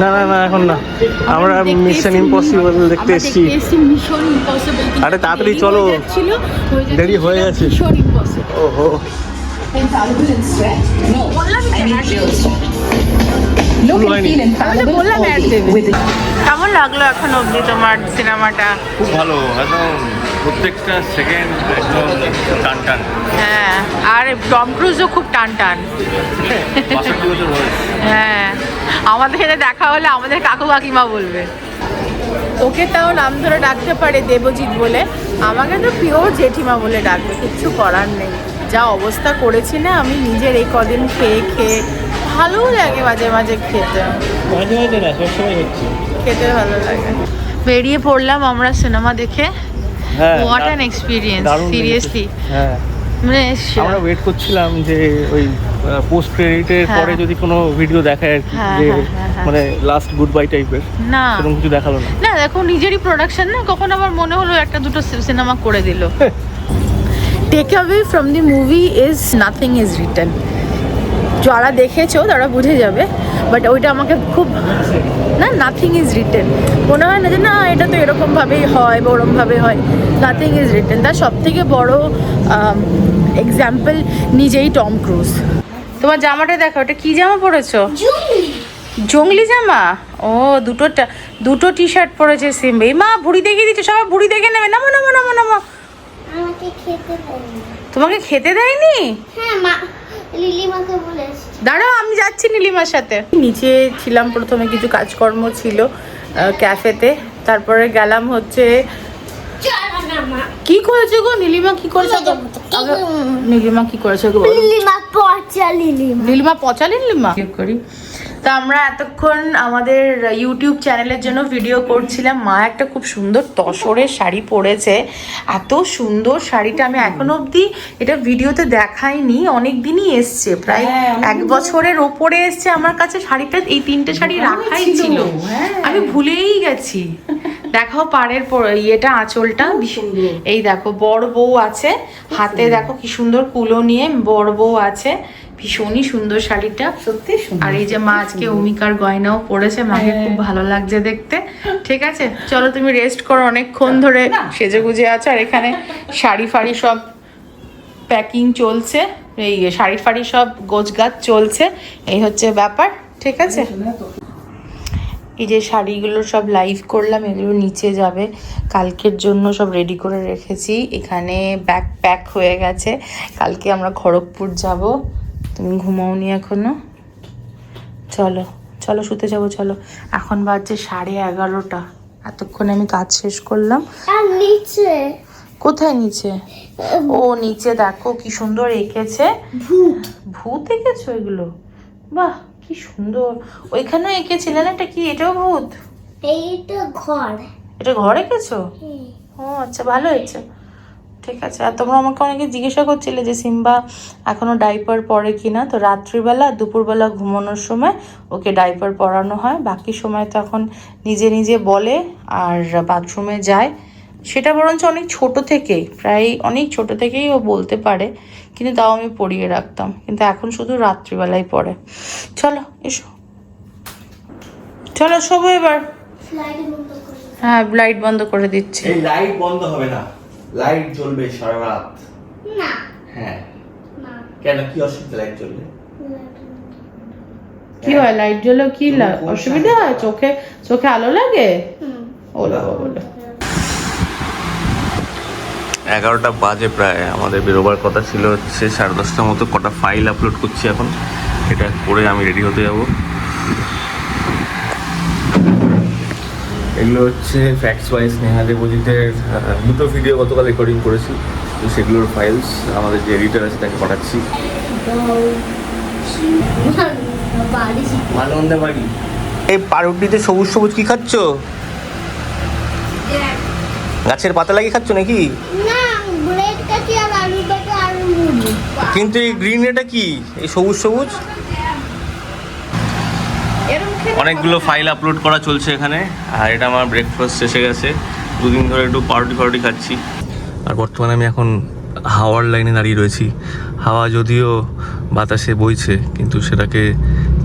না না না এখন না। আমরা মিশন। ইম্পসিবল দেখতে এসেছি। আরে তাড়াতাড়ি চলো। দেরি হয়ে গেছে। ওহো। কেমন লাগল এখন অব্দি তোমার সিনেমাটা? খুব ভালো একদম। প্রত্যেকটা সেকেন্ড একদম টান টান হ্যাঁ আর টম ক্রুজও খুব টান টান হ্যাঁ আমাদের সাথে দেখা হলে আমাদের কাকু কাকিমা বলবে। ওকে তাও নাম ধরে ডাকতে পারে দেবজিৎ বলে। আমাকে তো পিওর জেঠিমা বলে ডাকবে কিচ্ছু করার নেই। যা অবস্থা করেছি না আমি নিজের এই কদিন খেয়ে খেয়ে ভালোও লাগে মাঝে মাঝে খেতে। মাঝে মাঝে না সবসময় হচ্ছে। খেতে ভালো লাগে। বেরিয়ে পড়লাম আমরা সিনেমা দেখে। হোয়াট অ্যান এক্সপিরিয়েন্স সিরিয়াসলি হ্যাঁ। মানে আমরা ওয়েট করছিলাম যে ওই পোস্ট ক্রেডিটের হ্যাঁ। পরে যদি কোনো ভিডিও দেখায় আর কি হ্যাঁ, যে হ্যাঁ, হ্যাঁ, হ্যাঁ। মানে লাস্ট গুড বাই টাইপের না। সেরকম কিছু দেখাল না। না দেখো নিজেরই প্রোডাকশন না কখন আবার মনে হলো একটা দুটো সিনেমা করে দিল। Take away from the movie is nothing is return যারা দেখেছ তারা বুঝে যাবে বাট ওইটা আমাকে খুব না নাথিং ইজ রিটেন মনে হয় না যে না এটা তো এরকমভাবেই হয় বা ওরমভাবে হয়। নাথিং ইজ রিটেন তার সব থেকে বড় এক্সাম্পল নিজেই টম ক্রুজ। তোমার জামাটা দেখো ওটা কি জামা পরেছো? জঙ্গলি জামা? ও দুটো দুটো টি শার্ট পরেছে সিম্বে এই মা ভুড়ি দেখে দিচ্ছে সবাই ভুড়ি দেখে নেবে। নামো নামো নামো নামো। তোমাকে খেতে দেয়নি? হ্যাঁ মা লিলিমাকে দাঁড়াও আমি যাচ্ছি নীলিমার সাথে। নিচে ছিলাম প্রথমে কিছু কাজকর্ম ছিল ক্যাফেতে। তারপরে গেলাম হচ্ছে কি করেছে গো? নীলিমা কি করেছে গো? নীলিমা কি? করেছে গো নীলিমা পচা নীলিমা নীলিমা পচালি নীলিমা করি? তা আমরা এতক্ষণ আমাদের ইউটিউব চ্যানেলের জন্য ভিডিও করছিলাম। মা একটা খুব সুন্দর তসরের শাড়ি পরেছে। এত সুন্দর শাড়িটা আমি এখনও অবধি এটা ভিডিওতে দেখাইনি। অনেক দিনই এসছে। প্রায় এক বছরের ওপরে এসছে আমার কাছে শাড়িটা। এই তিনটে শাড়ি রাখাই ছিল। আমি ভুলেই গেছি। দেখো পাড়ের ইয়েটা আঁচলটা। এই দেখো বড় বউ আছে। হাতে দেখো কি সুন্দর কুলো নিয়ে বড় বউ আছে। ভীষণই সুন্দর শাড়িটা। সত্যি আর এই যে মা আজকে অমিকার গয়নাও পড়েছে মাকে খুব ভালো লাগছে দেখতে। ঠিক আছে চলো তুমি রেস্ট করো অনেকক্ষণ ধরে সেজে গুজে আছো আর এখানে শাড়ি ফাড়ি সব প্যাকিং চলছে। এই শাড়ি ফাড়ি সব গোছগাছ চলছে এই হচ্ছে ব্যাপার ঠিক আছে? এই যে শাড়িগুলো সব লাইভ করলাম এগুলো নিচে যাবে। কালকের জন্য সব রেডি করে রেখেছি। এখানে ব্যাগ প্যাক হয়ে গেছে। কালকে আমরা খড়গপুর যাব। তুমি ঘুমাওনি এখনও? চলো চলো শুতে যাব চলো। এখন বাজছে সাড়ে এগারোটা। এতক্ষণে আমি কাজ শেষ করলাম। আর নিচে। কোথায় নিচে? ও নিচে দেখো কি সুন্দর এঁকেছে। ভূত। ভূত এঁকেছো এগুলো? বাহ কি সুন্দর। ওইখানেও এঁকেছিলেন এটা কি? এটাও ভূত? এইটা ঘর। এটা ঘর এঁকেছো? ও আচ্ছা ভালো হয়েছে। ঠিক আছে। আর তোমরা আমাকে অনেকে জিজ্ঞাসা করছিলে যে সিম্বা এখনও ডাইপার পরে কিনা? তো রাত্রিবেলা দুপুরবেলা ঘুমানোর সময় ওকে ডাইপার পরানো হয়। বাকি সময় তো এখন নিজে নিজে বলে আর বাথরুমে যায়। সেটা বরঞ্চ অনেক ছোট থেকেই প্রায় অনেক ছোট থেকেই ও বলতে পারে কিন্তু তাও আমি পরিয়ে রাখতাম। কিন্তু এখন শুধু রাত্রিবেলায় পড়ে চলো এসো। চলো শোবো এবার। লাইট বন্ধ করে হ্যাঁ লাইট বন্ধ করে দিচ্ছি। লাইট বন্ধ হবে না। লাইট জ্বলবে সারা রাত। না। হ্যাঁ। না। কেন? কি অসুবিধা লাইট জ্বলবে কি হয় লাইট জ্বলে কি লা- অসুবিধা হয়? চোখে চোখে আলো লাগে? হুম। ওলা ওলা। এগারোটা বাজে প্রায়। আমাদের বেরোবার কথা ছিল হচ্ছে সাড়ে দশটার মতো। কটা ফাইল আপলোড করছি এখন। এটা করে আমি রেডি হতে যাব। এগুলো হচ্ছে ফ্যাক্টস ওয়াইজ নেহা দেবজিতের দুটো ভিডিও গতকাল রেকর্ডিং করেছি। তো সেগুলোর ফাইলস আমাদের যে এডিটার আছে তাকে পাঠাচ্ছি। এই পাউরুটিতে সবুজ সবুজ কি খাচ্ছ? গাছের পাতা লাগিয়ে খাচ্ছ নাকি? কিন্তু এই গ্রিন এটা কি? এই সবুজ সবুজ? অনেকগুলো ফাইল আপলোড করা চলছে এখানে। আর এটা আমার ব্রেকফাস্ট এসে গেছে। দুদিন ধরে একটু পাউরুটি ফাউরুটি খাচ্ছি। আর বর্তমানে আমি এখন হাওয়ার লাইনে দাঁড়িয়ে রয়েছি। হাওয়া যদিও বাতাসে বইছে, কিন্তু সেটাকে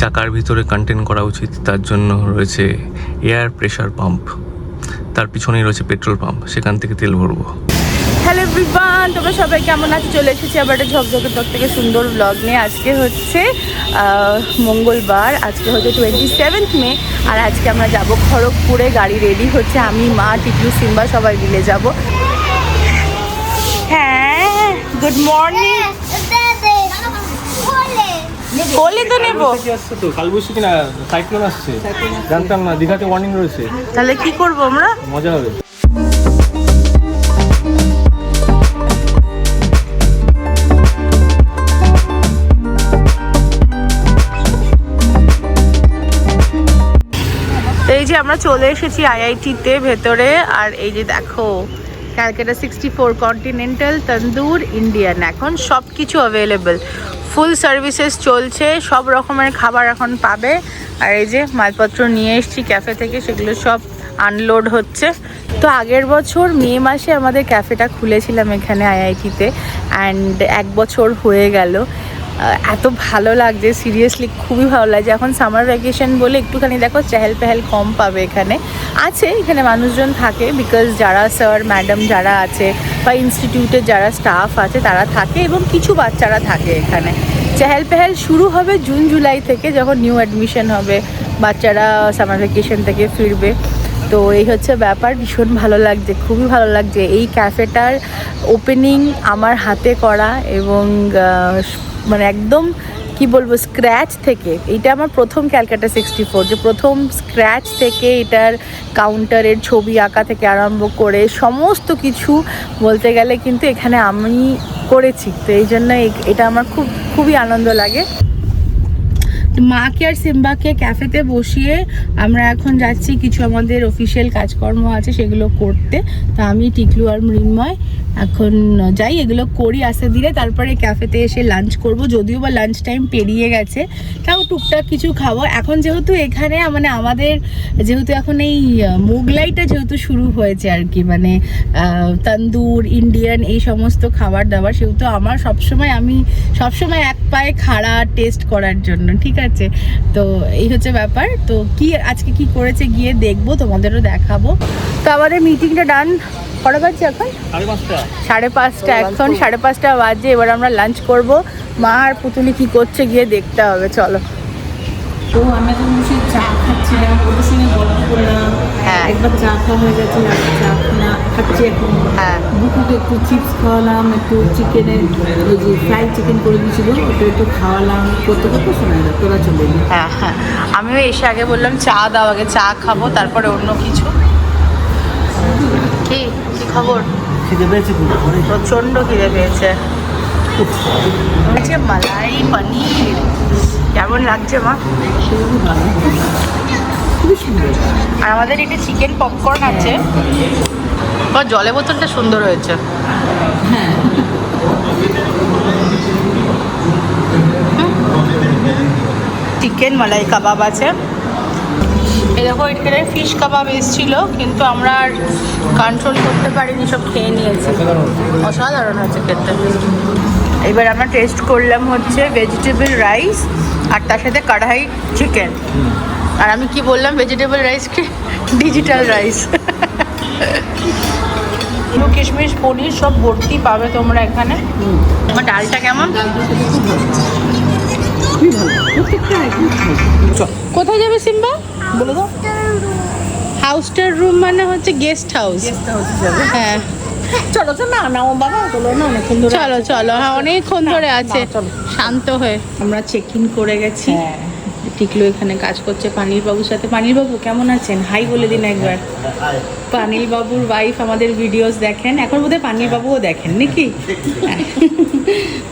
চাকার ভিতরে কন্টেন করা উচিত। তার জন্য রয়েছে এয়ার প্রেশার পাম্প তার পিছনেই রয়েছে পেট্রোল পাম্প সেখান থেকে তেল ভরবো। এভরিওয়ান তোমরা সবাই কেমন আছো? চলে এসেছি আবার একটা ঝকঝকে তোর থেকে সুন্দর ব্লগ নিয়ে। আজকে হচ্ছে মঙ্গলবার আজকে হচ্ছে টোয়েন্টি সেভেন্থ মে আর আজকে আমরা যাব খড়গপুরে গাড়ি রেডি হচ্ছে। আমি মা টিকলু সিম্বা সবাই মিলে যাব। হ্যাঁ গুড মর্নিং তো নেব। আসছে তো কালবৈশাখী না সাইক্লোন আসছে জানতাম না দীঘাতে ওয়ার্নিং রয়েছে তাহলে কি করব আমরা? মজা হবে। আমরা চলে এসেছি আইআইটিতে ভেতরে, আর এই যে দেখো Calcutta sixty four continental tandoor Indian এখন সব কিছু অ্যাভেলেবেল ফুল সার্ভিসেস চলছে, সব রকমের খাবার এখন পাবে। আর এই যে মালপত্র নিয়ে এসেছি ক্যাফে থেকে, সেগুলো সব আনলোড হচ্ছে। তো আগের বছর মে মাসে আমাদের ক্যাফেটা খুলেছিলাম এখানে আইআইটিতে অ্যান্ড এক বছর হয়ে গেল। এত ভালো লাগছে সিরিয়াসলি খুবই ভালো লাগছে। এখন সামার ভ্যাকেশন বলে একটুখানি দেখো চেহেল পেহেল কম পাবে এখানে। আছে, এখানে মানুষজন থাকে বিকজ যারা স্যার ম্যাডাম যারা আছে বা ইনস্টিটিউটের যারা স্টাফ আছে, তারা থাকে এবং কিছু বাচ্চারা থাকে এখানে। চেহেল পেহেল শুরু হবে জুন জুলাই থেকে যখন নিউ অ্যাডমিশন হবে, বাচ্চারা সামার ভ্যাকেশন থেকে ফিরবে। তো এই হচ্ছে ব্যাপার, ভীষণ ভালো লাগছে, খুবই ভালো লাগছে। এই ক্যাফেটার ওপেনিং আমার হাতে করা এবং মানে একদম কি বলব স্ক্র্যাচ থেকে। এটা আমার প্রথম ক্যালকাটা সিক্সটি ফোর যে প্রথম স্ক্র্যাচ থেকে এটার কাউন্টারের ছবি আঁকা থেকে আরম্ভ করে সমস্ত কিছু বলতে গেলে কিন্তু এখানে আমি করেছি। তো এই জন্য এটা আমার খুব, খুবই আনন্দ লাগে। মাকে আর সিম্বাকে ক্যাফেতে বসিয়ে আমরা এখন যাচ্ছি কিছু আমাদের অফিসিয়াল কাজকর্ম আছে সেগুলো করতে। তা আমি টিকলু আর মৃন্ময় এখন যাই, এগুলো করি আস্তে ধীরে। তারপরে ক্যাফেতে এসে লাঞ্চ করব। যদিও বা লাঞ্চ টাইম পেরিয়ে গেছে, তাও টুকটাক কিছু খাব। এখন যেহেতু এখানে মানে আমাদের যেহেতু এখন এই মোগলাইটা যেহেতু শুরু হয়েছে আর কি মানে তন্দুর, ইন্ডিয়ান এই সমস্ত খাবার দাবার, সেহেতু আমার সবসময় আমি সবসময় এক পায়ে খাড়া টেস্ট করার জন্য, ঠিক আছে তো এই হচ্ছে ব্যাপার। তো কি আজকে কি করেছে গিয়ে দেখব তোমাদেরও দেখাবো। তো আমাদের মিটিংটা ডান কটা বাজছে এখন? সাড়ে পাঁচটা। এখন সাড়ে পাঁচটা বাজে। এবার আমরা লাঞ্চ করব। মা আর পুতুলি কি করছে গিয়ে দেখতে হবে চলো। তো আমি তো চা খাচ্ছিলাম ওদের সঙ্গে গল্প করলাম। একবার চা খাওয়া হয়ে গেছে আর চা না খাচ্ছি এখন। হ্যাঁ। বুকুকে একটু চিপস খাওয়ালাম একটু চিকেনের ওই যে ফ্রাই চিকেন করে দিয়েছিল ওটা একটু খাওয়ালাম। করতে করতে শোনা যায় তোরা চলে হ্যাঁ হ্যাঁ। আমিও এসে আগে বললাম চা দাও আগে চা খাব তারপরে অন্য কিছু। কি? কি খবর? খিদে পেয়েছে প্রচণ্ড খিদে পেয়েছে। আজকে মালাই পনির। কেমন লাগছে মা? খুবই সুন্দর। আর আমাদের এটা চিকেন পপকর্ন আছে। ও জলে বোতলটা সুন্দর হয়েছে। হ্যাঁ। চিকেন মালাই কাবাব আছে। এরকম দেখো এখানে ফিশ কাবাব এসেছিল কিন্তু আমরা আর কন্ট্রোল করতে পারিনি সব খেয়ে নিয়েছি। অসাধারণ হয়েছে খেতে। এবার আমরা টেস্ট করলাম হচ্ছে ভেজিটেবল রাইস আর তার সাথে কড়াই চিকেন আর আমি কি বললাম? ভেজিটেবল রাইস কি? ডিজিটাল রাইস কিশমিশ পনির সব ভর্তি পাবে তোমরা এখানে। আমার ডালটা কেমন? কোথায় যাবে সিম্বা? বলে দাও। হাউসটার রুম মানে হচ্ছে গেস্ট হাউস গেস্ট হাউসে হ্যাঁ। চলো তো না নাও বাবা চলো না অনেকক্ষণ ধরে চলো চলো হ্যাঁ অনেকক্ষণ ধরে আছে। চলো। শান্ত হয়ে। আমরা চেক ইন করে গেছি। হ্যাঁ। টিকলু এখানে কাজ করছে পানির বাবুর সাথে। পানির বাবু কেমন আছেন? হাই বলে দিন একবার। পানিল বাবুর ওয়াইফ আমাদের ভিডিওস দেখেন। এখন বোধহয় পানির বাবুও দেখেন নাকি।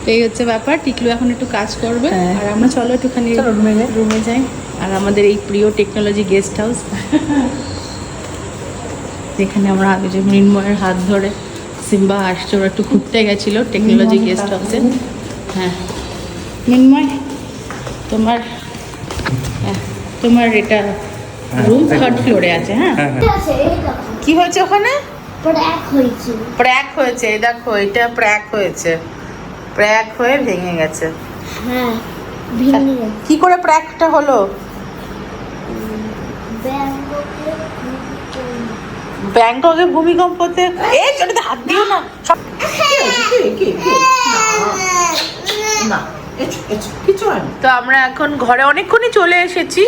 তো এই হচ্ছে ব্যাপার। টিকলু এখন একটু কাজ করবে। হ্যাঁ। আর আমরা চলো একটুখানি যাই। রুমে যাই। আর আমাদের এই প্রিয় টেকনোলজি গেস্ট হাউস যেখানে আমরা আগে যে মৃন্ময়ের হাত ধরে সিম্বা আসছে। ওরা একটু ঘুরতে গেছিল টেকনোলজি গেস্ট হাউসে হ্যাঁ। মৃন্ময় তোমার তোমার এটা রুম থার্ড ফ্লোরে আছে হ্যাঁ? কি হয়েছে ওখানে? প্র্যাক হয়েছে। এই দেখো এটা প্র্যাক হয়েছে। প্র্যাক হয়ে ভেঙে গেছে। হ্যাঁ কি করে প্র্যাকটা হলো? ব্যাংককে ভূমিকম্পতে এই চলে হাত দিও না। কি, কি, কি? না। তো আমরা এখন ঘরে অনেকক্ষণই চলে এসেছি।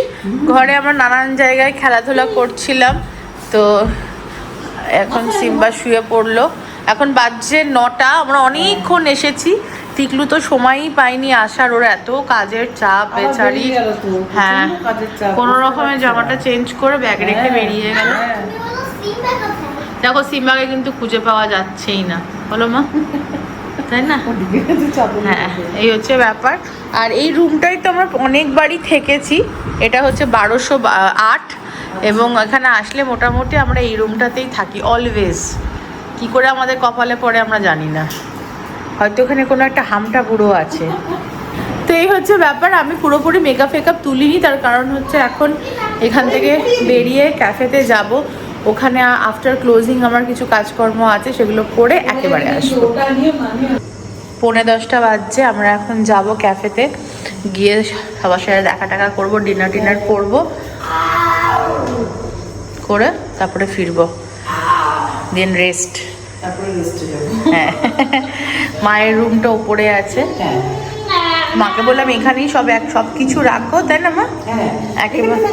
ঘরে আমরা নানান জায়গায় খেলাধুলা করছিলাম। তো এখন সিম্বা শুয়ে পড়ল। এখন বাজছে নটা আমরা অনেকক্ষণ এসেছি। টিকলু তো সময়ই পাইনি আসার ওর এত কাজের চাপ বেচারি। হ্যাঁ। কোনো রকমের জামাটা চেঞ্জ করে ব্যাগ রেখে হ্যাঁ, বেরিয়ে গেল। হ্যাঁ। সিম্বা কোথায়? দেখো সিম্বাকে কিন্তু খুঁজে পাওয়া যাচ্ছেই না। বলো মা। তাই না? হ্যাঁ এই হচ্ছে ব্যাপার। আর এই রুমটাই তো আমরা অনেকবারই থেকেছি। এটা হচ্ছে বারোশো আট। এবং এখানে আসলে মোটামুটি আমরা এই রুমটাতেই থাকি অলওয়েজ কি করে আমাদের কপালে পড়ে আমরা জানি না। হয়তো ওখানে কোনো একটা হামটা বুড়ো আছে। তো এই হচ্ছে ব্যাপার আমি পুরোপুরি মেকআপ ফেকআপ তুলিনি। তার কারণ হচ্ছে এখন এখান থেকে বেরিয়ে ক্যাফেতে যাব। ওখানে আফটার ক্লোজিং আমার কিছু কাজকর্ম আছে সেগুলো করে একেবারে আসব। ওটা নিয়ে মানে পৌনে দশটা বাজছে আমরা এখন যাব ক্যাফেতে গিয়ে সবার সাথে দেখা টাকা করব ডিনার টিনার করব। করে তারপরে ফিরবো। দেন রেস্ট তারপরে রেস্টে যাব। হ্যাঁ। মায়ের রুমটা ওপরে আছে। হ্যাঁ। মাকে বললাম এখানেই সব এক সব কিছু রাখো তাই না মা? হ্যাঁ। একেবারে-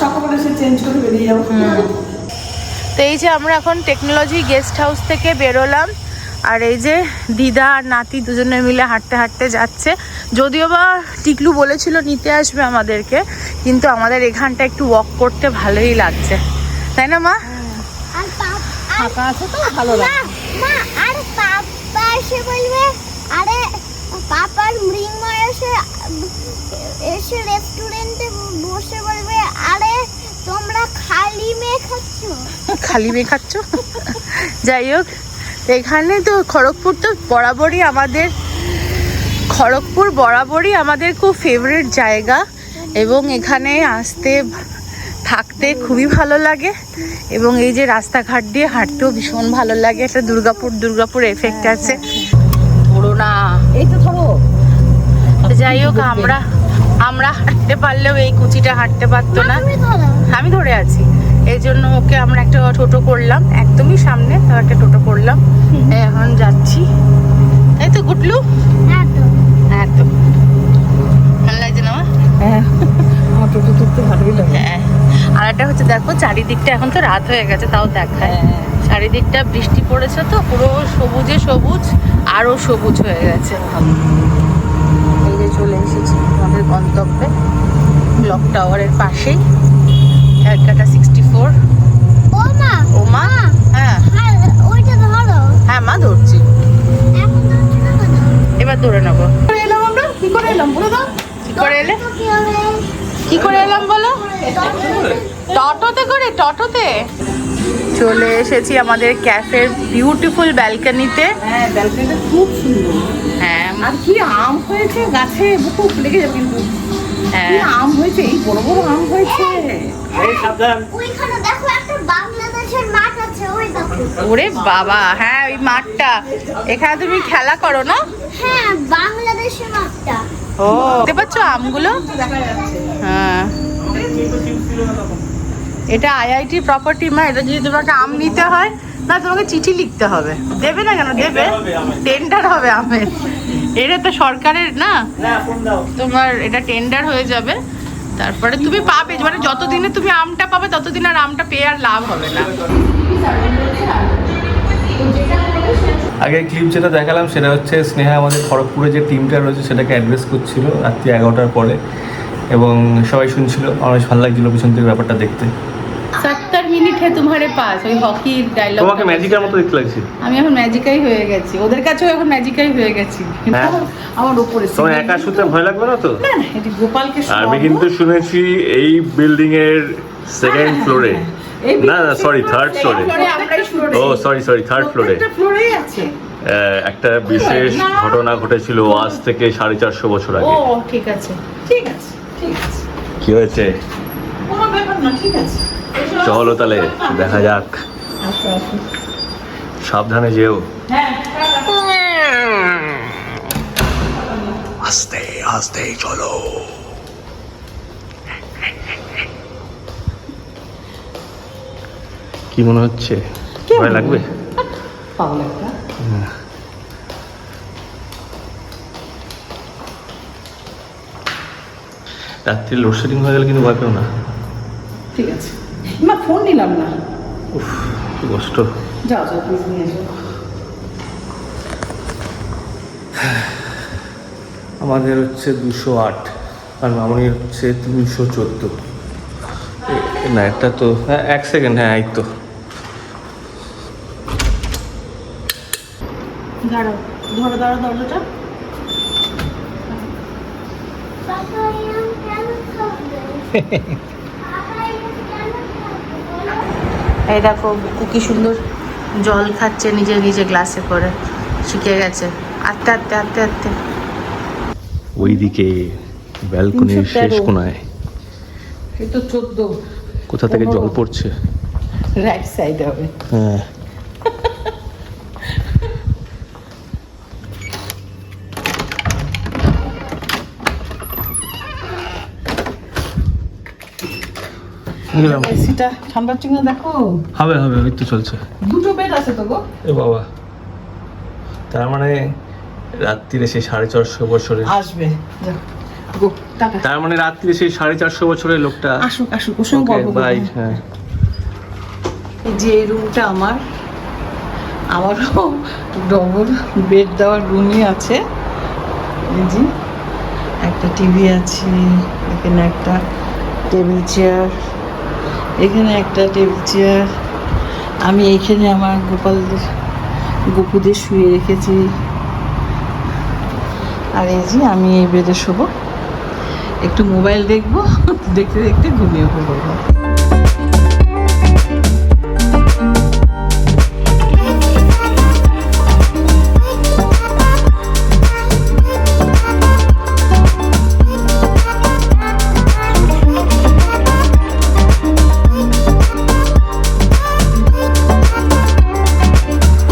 সকালে এসে চেঞ্জ করে বেরিয়ে যাব তো এই যে আমরা এখন টেকনোলজি গেস্ট হাউস থেকে বেরোলাম আর এই যে দিদা আর নাতি দুজনে মিলে হাঁটতে হাঁটতে যাচ্ছে। যদিও বা টিকলু বলেছিল নিতে আসবে আমাদেরকে কিন্তু আমাদের এখানটা একটু ওয়াক করতে ভালোই লাগছে। তাই না মা? আর ফাঁকা আছে তো ভালো লাগে মা আর পাপা এসে বলবে আরে পাপার মৃন্ময় এসে এসে রেস্টুরেন্টে বসে বলবে আরে তোমরা খালি মেয়ে খাচ্ছ? খালি মেয়ে খাচ্ছ? যাই হোক এখানে তো খড়গপুর তো বরাবরই আমাদের খড়গপুর বরাবরই আমাদের খুব ফেভারিট জায়গা এবং এখানে আসতে থাকতে খুবই ভালো লাগে এবং এই যে রাস্তাঘাট দিয়ে হাঁটতেও ভীষণ ভালো লাগে। একটা দুর্গাপুর দুর্গাপুর এফেক্ট আছে। ধরো না। এই তো ধরো যাই হোক আমরা আমরা হাঁটতে পারলেও এই কুচিটা হাঁটতে পারতো না। আমি ধরে। আছি। এই জন্য ওকে আমরা একটা টোটো করলাম একদমই সামনে একটা টোটো করলাম। এখন যাচ্ছি। তাই তো গুটলু হ্যাঁ তো। হ্যাঁ ভালো লাগছে না আমার? হ্যাঁ টোটো তুলতে ভালোই লাগে। হ্যাঁ। আর একটা হচ্ছে দেখো চারিদিকটা এখন তো রাত হয়ে গেছে তাও দেখায়। হ্যাঁ। চারিদিকটা বৃষ্টি পড়েছে তো পুরো সবুজে সবুজ আরও সবুজ হয়ে গেছে। চলে এসেছি আমাদের গন্তব্যে ক্লক টাওয়ারের পাশেই ক্যালকাটা সিক্সটি ফোর ও মা ও মা হ্যাঁ। হ্যাঁ ওইটা ধরো। হ্যাঁ মা ধরছি। এখন ধরছি না কেন? এবার ধরে নেব। এলাম আমরা? কি করে এলাম? বলে দাও কি করে এলে? কি করে এলাম বলো? টটোতে করে টটোতে চলে এসেছি আমাদের ক্যাফের বিউটিফুল ব্যালকনিতে হ্যাঁ ব্যালকনিটা খুব সুন্দর। হ্যাঁ। আর কি আম হয়েছে? গাছে বুকু লেগে যাবে কিন্তু। হ্যাঁ। আম হয়েছে? এই বড় বড় আম হয়েছে। ওইখানে দেখো একটা বাংলাদেশের মাঠ আছে ওই দেখো। ওরে বাবা হ্যাঁ ওই মাঠটা। এখানে তুমি খেলা করো না? হ্যাঁ বাংলাদেশের মাঠটা। ও দেখতে পাচ্ছ আমগুলো? হ্যাঁ। এটা আইআইটি প্রপার্টি মা এটা যদি তোমাকে আম নিতে হয় না তোমাকে চিঠি লিখতে হবে। দেবে না কেন? দেবে? টেন্ডার হবে আমের এটা তো সরকারের না? তোমার এটা টেন্ডার হয়ে যাবে। তারপরে তুমি পাবে। মানে যতদিনে তুমি আমটা পাবে ততদিন আর আমটা পেয়ে আর লাভ হবে না। আগে ক্লিপ যেটা দেখালাম সেটা হচ্ছে স্নেহা আমাদের খড়গপুরে যে টিমটা রয়েছে সেটাকে অ্যাড্রেস করছিল রাত্রি এগারোটার পরে। এবং সবাই শুনছিল। আমার বেশ ভালো লাগছিল পিছন থেকে ব্যাপারটা দেখতে। হে তোমারে পাস ওই হকির ডায়লগ তোমাকে ম্যাজিকের মতো দেখতে লাগছে। আমি এখন ম্যাজিকাই হয়ে গেছি। ওদের কাছেও এখন ম্যাজিকাই হয়ে গেছি। হ্যাঁ। আমার উপরে তোমার একা শুতে ভয় লাগবে না তো? না না এটি গোপালকে আমি কিন্তু শুনেছি এই বিল্ডিং এর সেকেন্ড ফ্লোরে না না সরি থার্ড ফ্লোরে ও সরি সরি থার্ড ফ্লোরে আছে। একটা বিশেষ ঘটনা ঘটেছিল আজ থেকে সাড়ে চারশো বছর ও আগে ঠিক আছে ঠিক আছে ঠিক আছে। কি হয়েছে? কোনো ব্যাপার না ঠিক আছে। চলো তাহলে দেখা যাক। আসো আসো সাবধানে যেও। হ্যাঁ আস্তে আস্তে চলো। কি মনে হচ্ছে? ভয় লাগবে? রাত্রি লোডশেডিং হয়ে গেলে কিন্তু ভয় পেও না। ঠিক আছে। ফোন নিলাম না। কষ্ট। যাও যাও প্লিজ নিয়ে এসো। আমাদের হচ্ছে দুশো আট আর মামনির হচ্ছে তিনশো চোদ্দ। না একটা তো হ্যাঁ এক সেকেন্ড হ্যাঁ এই তো। দাঁড়াও ধরো দাঁড়াও দরজাটা। পাপা এরকম কেন খাবে পাপা এরকম কেন খাবে বলো এই দেখো কুকি সুন্দর জল খাচ্ছে নিজে নিজে গ্লাসে করে। শিখে গেছে। আস্তে আস্তে আস্তে আস্তে। ওইদিকে ব্যালকনির শেষ 313 কোনায় এই তো চোদ্দ। কোথা থেকে জল পড়ছে? রাইট সাইড হবে। হ্যাঁ। এসিটা দেখো। হবে হবে ওই তো চলছে। দুটো বেড আছে তো গো। এ বাবা তার মানে রাত্রিরে সেই সাড়ে চারশো বছরের আসবে। তার মানে রাত্রিরে সেই সাড়ে চারশো বছরের লোকটা আসুক আসুক ওর সঙ্গে গল্প বাই হ্যাঁ। এই যে এই রুমটা আমার আমারও ডবল বেড দেওয়ার রুমই আছে। এই যে একটা টিভি আছে এখানে একটা টেবিল চেয়ার এখানে একটা টেবিল চেয়ার আমি এইখানে আমার গোপাল গোপুদের শুয়ে রেখেছি। আর এই যে আমি এই বেডে শোবো। একটু মোবাইল দেখব, দেখতে দেখতে ঘুমিয়ে পড়ব।